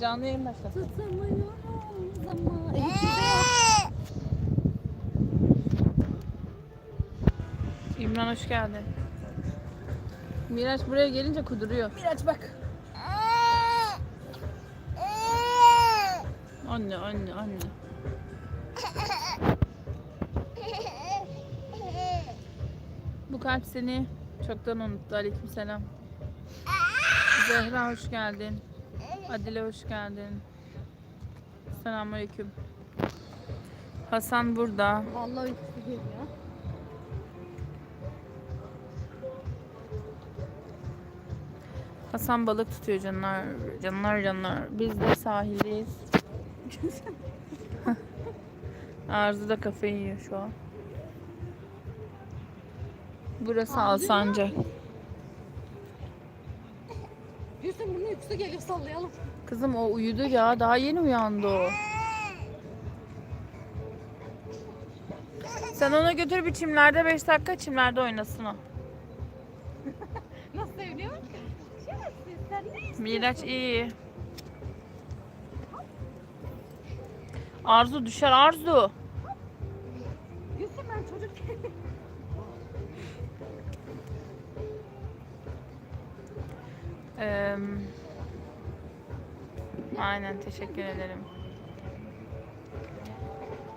Canlı yayın başlasın. Tutamıyorum zaman. İmran hoş geldin. Miraç buraya gelince kuduruyor. Miraç bak. Anne anne anne. Bu kalp seni çoktan unuttu. Aleykümselam. Zehra hoş geldin. Adile hoş geldin. Selamünaleyküm. Hasan burada. Vallahi uykusu geliyor. Hasan balık tutuyor canlar. Canlar canlar. Biz de sahildeyiz. Arzu da kafayı yiyor şu an. Burası Alsancak. Gülsün bunun uykusu geliyor sallayalım. Kızım o uyudu ya. Daha yeni uyandı o. Sen ona götür bir çimlerde 5 dakika çimlerde oynasın o. Nasıl seviniyor? Sen ne istiyorsun? Miraç iyi. Arzu düşer Arzu. Aynen teşekkür ederim.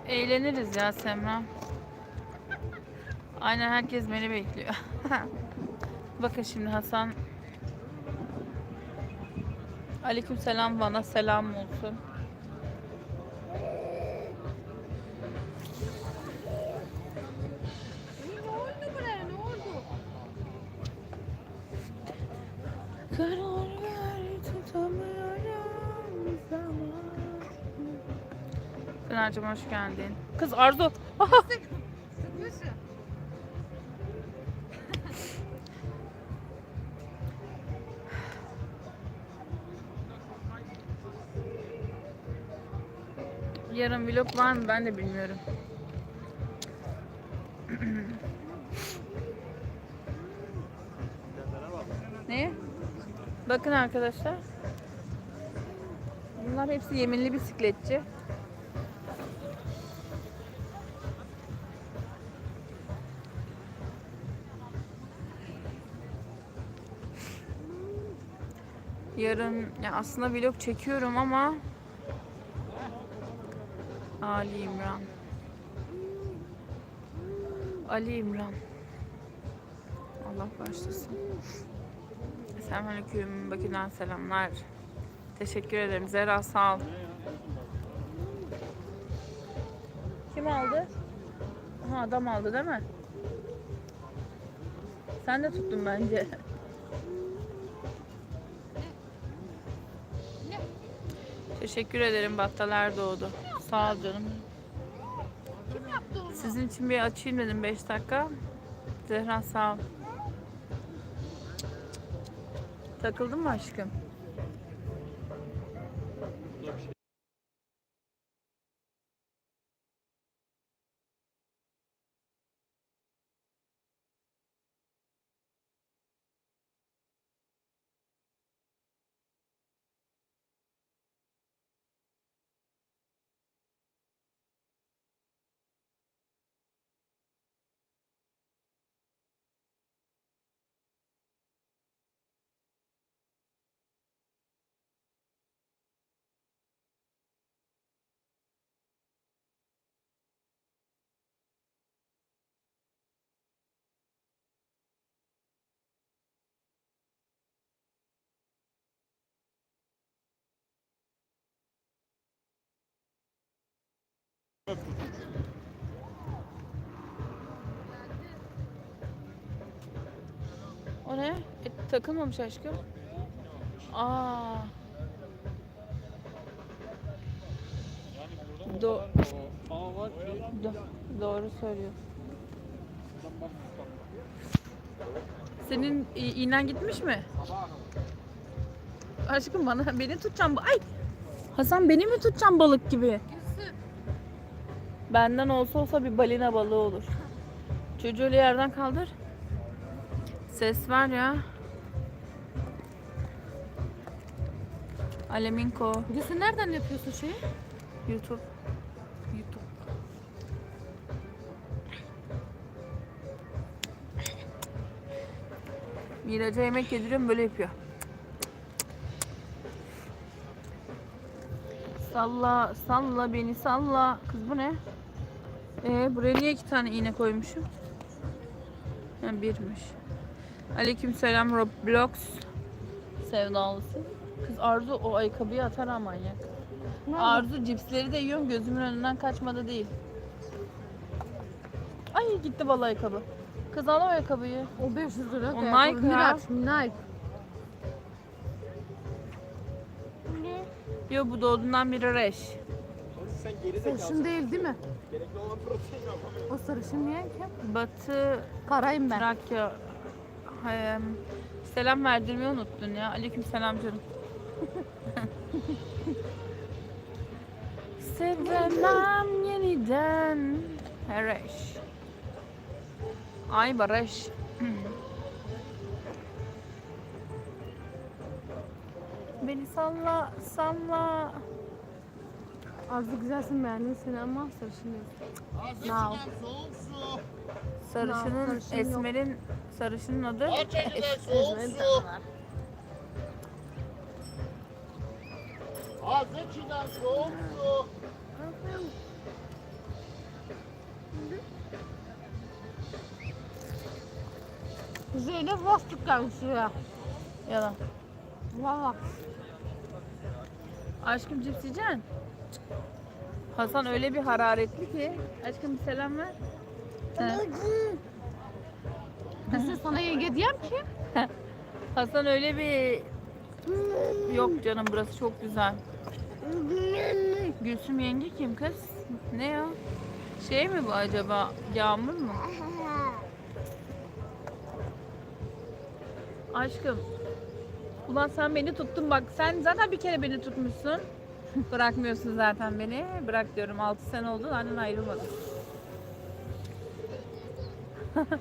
Eğleniriz ya Semra. Aynen herkes beni bekliyor. Bakın şimdi Hasan. Aleyküm selam bana selam olsun. Pınar'cığım hoş geldin. Kız Arzu. Yarın vlog var mı ben de bilmiyorum. ne? Bakın arkadaşlar. Bunlar hepsi yeminli bisikletçi. Yarın ya aslında vlog çekiyorum ama Ali İmran. Ali İmran. Allah başlasın. Selamünaleyküm. Bakü'den selamlar. Teşekkür ederim. Zehra sağ ol. Kim aldı? Ha adam aldı değil mi? Sen de tuttun bence. Teşekkür ederim. Battalar doğdu. Sağ ol canım. Kim yaptı onu? Sizin için bir açayım dedim 5 dakika. Zehra sağ ol. Takıldın mı aşkım? O ne? E, takılmamış aşkım. Aa. Do Do- doğru söylüyor. Senin iğnen gitmiş mi? Aşkım bana beni tutacaksın. Ay! Hasan beni mi tutacaksın balık gibi? Benden olsa olsa bir balina balığı olur. Çocuğu yerden kaldır. Ses var ya. Aleminko. Gülsün nereden yapıyorsun şeyi? YouTube. YouTube. Miraç'a yemek yediriyorum böyle yapıyor. Salla, salla beni salla. Kız bu ne? Ee, buraya niye iki tane iğne koymuşum? Ha, birmiş. Aleyküm selam Roblox. Sevdalısı. Kız Arzu o ayakkabıyı atar ha manyak. Arzu cipsleri de yiyorum gözümün önünden kaçmadı değil. Ay gitti vallahi ayakkabı. Kız al o ayakkabıyı. O 500 lira. O. Nike. Miraç, Nike. Yo bu doğduğundan beri reş. Sen geri Sarışın değil değil mi? Gerekli olan protein yok. O sarışın niye ki? Batı Karayım ben. Trakya. Hay- Selam verdirmeyi unuttun ya. Aleyküm selam canım. Sevemem yeniden. Hereş. Ay barış. Beni salla, salla. Arzu güzelsin beğendim seni ama sarışın değil. Now. Sarışının, sarışın yok. Esmer'in, sarışının adı elinden soğuk su. Ağzı içinden soğuk su. Zeynep bastık gelmiş şuraya. Yalan. Valla. Aşkım cips yiyeceksin. Hasan öyle bir hararetli ki. Aşkım bir selam ver. Gülsün sana yenge diyem ki. Hasan öyle bir... Yok canım burası çok güzel. Gülsüm yenge kim kız? Ne o? Şey mi bu acaba? Yağmur mu? Aşkım. Ulan sen beni tuttun bak. Sen zaten bir kere beni tutmuşsun. Bırakmıyorsun zaten beni. Bırak diyorum 6 sene oldu annen ayrılmadı.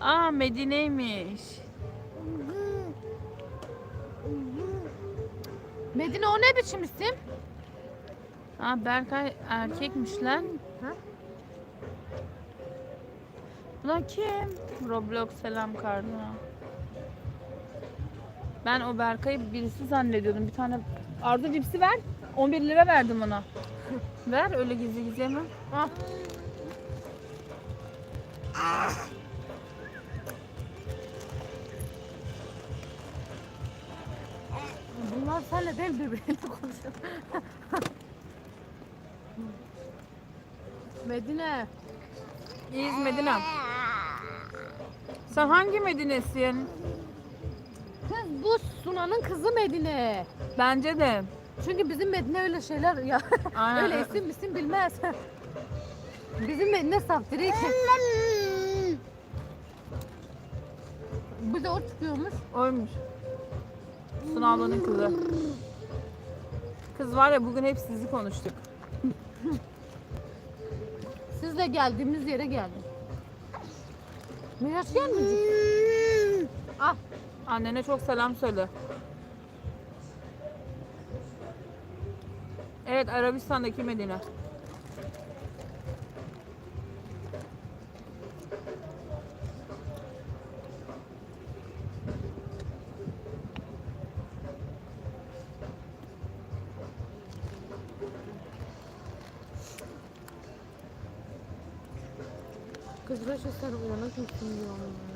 Aa Medine'ymiş. Medine o ne biçim isim? Aa Berkay erkekmiş lan. Ha? Ulan kim? Roblox selam kardına. Ben o Berkay'ı birisi zannediyordum. Bir tane Arda cipsi ver. 11 lira verdim ona. ver öyle gizli gizli hemen. Ah. Bunlar seninle değil birbiriyle konuşuyor. Medine. İyiyiz Medine. Sen hangi Medine'sin? Sunan'ın kızı Medine. Bence de. Çünkü bizim Medine öyle şeyler ya. Aynen. öyle isim isim bilmez. bizim Medine saftiri ki. Bir de o çıkıyormuş. Oymuş. Suna ablanın kızı. Kız var ya bugün hep sizi konuştuk. Siz de geldiğimiz yere geldim. Miraç gelmeyecek. Ah Annene çok selam söyle. Evet Arabistan'daki Medine. kız Reşe sen uyanık mısın diyor.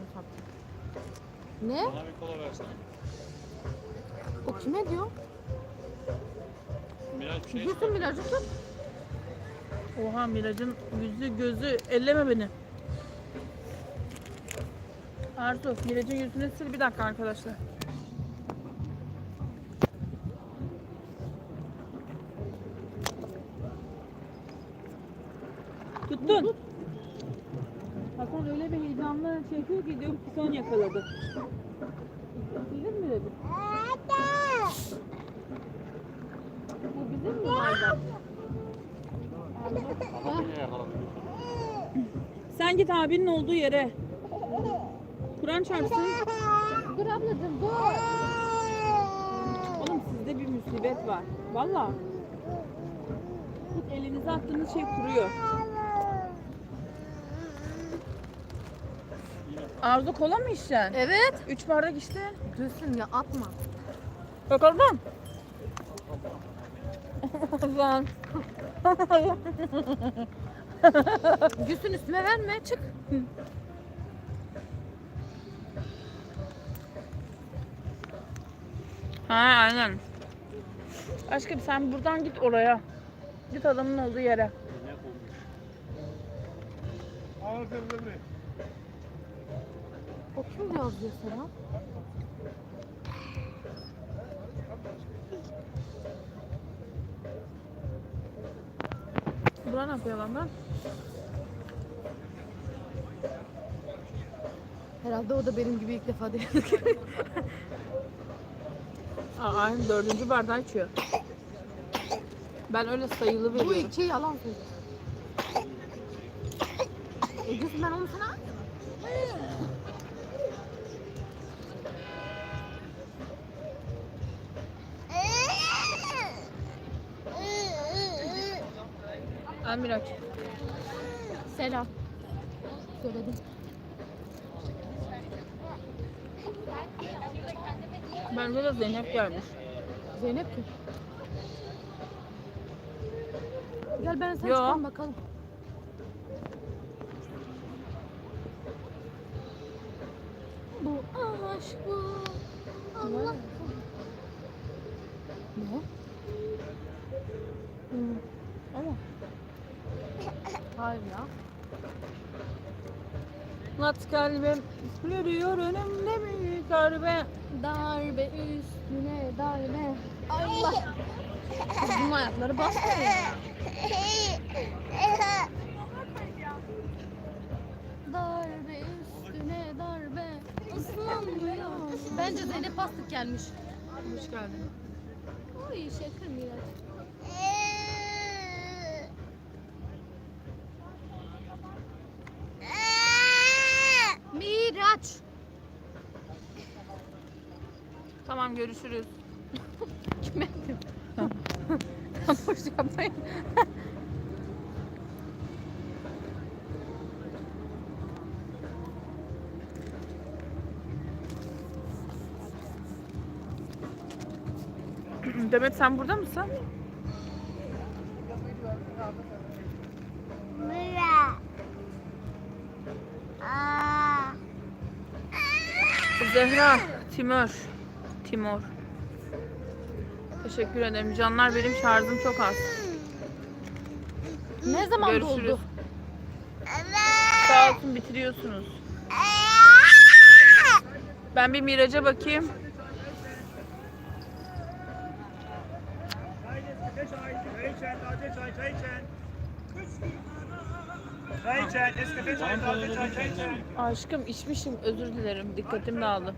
Ne? Bana bir kola versene. O kime diyor? Miraç bir şey Gülsün Miraç'ı tut. Oha Miraç'ın yüzü gözü elleme beni. Artu Miraç'ın yüzünü sil bir dakika arkadaşlar. kokuyor ki diyorum pison yakaladı. Bildin mi dedi? Bu bizim mi? Sen git abinin olduğu yere. Kur'an çarpsın. Dur ablacığım dur. Oğlum sizde bir musibet var. Valla. Elinize attığınız şey kuruyor. Arzu kola mı içeceksin? Evet. Üç bardak içtin. Gülsün ya atma. Bakalım. Allah'ım. Gülsün üstüme verme çık. Ha aynen. Aşkım sen buradan git oraya. Git adamın olduğu yere. Aferin Emre. O kim yazıyor sana? Bura ne yapıyor lan ben? Herhalde o da benim gibi ilk defa değil. Aa, dördüncü bardağı içiyor. Ben öyle sayılı Bu veriyorum. iki yalan söylüyor. E Gülsün ben onu sana Miraç. Selam. Söyledim. Bence de Zeynep gelmiş. Zeynep kim? Gel ben sen Yo. çıkalım bakalım. Bu aşk bu. Allah. Hayır ya. Nat kalbim yürüyor önümde büyük darbe. Darbe üstüne darbe. Allah. Bunun ayakları basmıyor. Darbe üstüne darbe. Islanmıyor. Bence Zeynep Bastık gelmiş. Hoş geldin. Oy şaka. Miraç. Tamam görüşürüz. Kime? Boş yapmayın. Demet sen burada mısın? Zehra, Timur. Timur. Teşekkür ederim. Canlar benim şarjım çok az. Ne zaman Görüşürüz. doldu? Sağ olsun bitiriyorsunuz. Ben bir Miraç'a bakayım. Aşkım içmişim özür dilerim. Dikkatim dağıldı.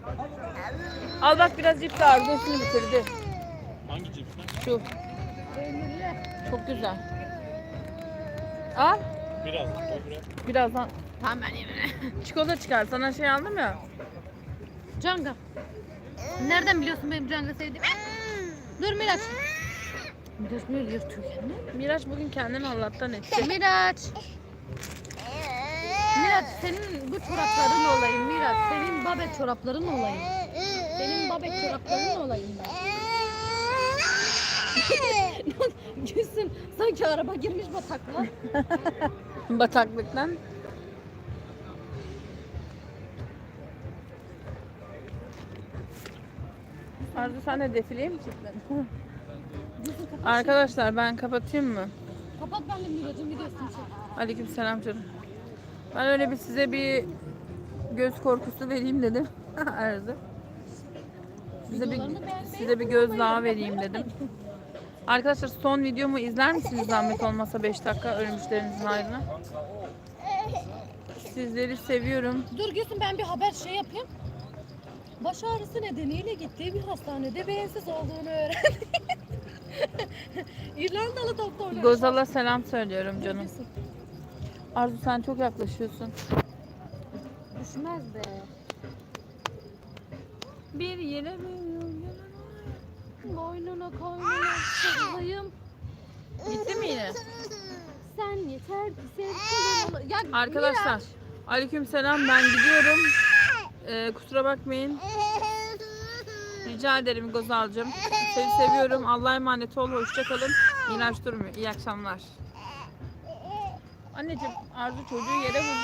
Al bak biraz cips ağrı. Hepsini bitirdi. Hangi cips? Şu. Çok güzel. Al. Biraz. Biraz. Birazdan Tamam ben yemeğe. çikolata çıkar. Sana şey aldım ya. Canga. Nereden biliyorsun benim Canga sevdiğimi? Dur Miraç. Miraç ne yırtıyor kendini? Miraç bugün kendini Allah'tan etti. Miraç. Miraç senin bu çorapların olayım Miraç. Senin babet çorapların olayım. Senin babet çorapların olayım ben. Gülsün sanki araba girmiş bataklığa. Bataklıktan. Arzu sen de defileye mi çıktın? Gülsün kapat. Arkadaşlar ben kapatayım mı? Kapat ben de Miraç'ın videosunu çek. Aleyküm selam canım. Ben öyle bir size bir göz korkusu vereyim dedim. Arzu. Size bir, size bir göz daha vereyim dedim. Arkadaşlar son videomu izler misiniz zahmet olmasa 5 dakika ölmüşlerinizin hayrına? Sizleri seviyorum. Dur Gülsün ben bir haber şey yapayım. Baş ağrısı nedeniyle gittiği bir hastanede beyinsiz olduğunu öğrendi. İrlandalı doktorlar. Gozal'a selam söylüyorum canım. Gülsün, Arzu sen çok yaklaşıyorsun. Düşmez be. Bir yere bir Boynuna koynuna sarılayım. Gitti mi yine? Sen yeter ki sevgilim Ya Arkadaşlar Miraç, aleyküm selam ben gidiyorum. Ee, kusura bakmayın. Rica ederim Gozal'cığım. Seni seviyorum. Allah'a emanet ol. Hoşçakalın. İnaç durmuyor. İyi akşamlar. Anneciğim Arzu çocuğu yere vuracak.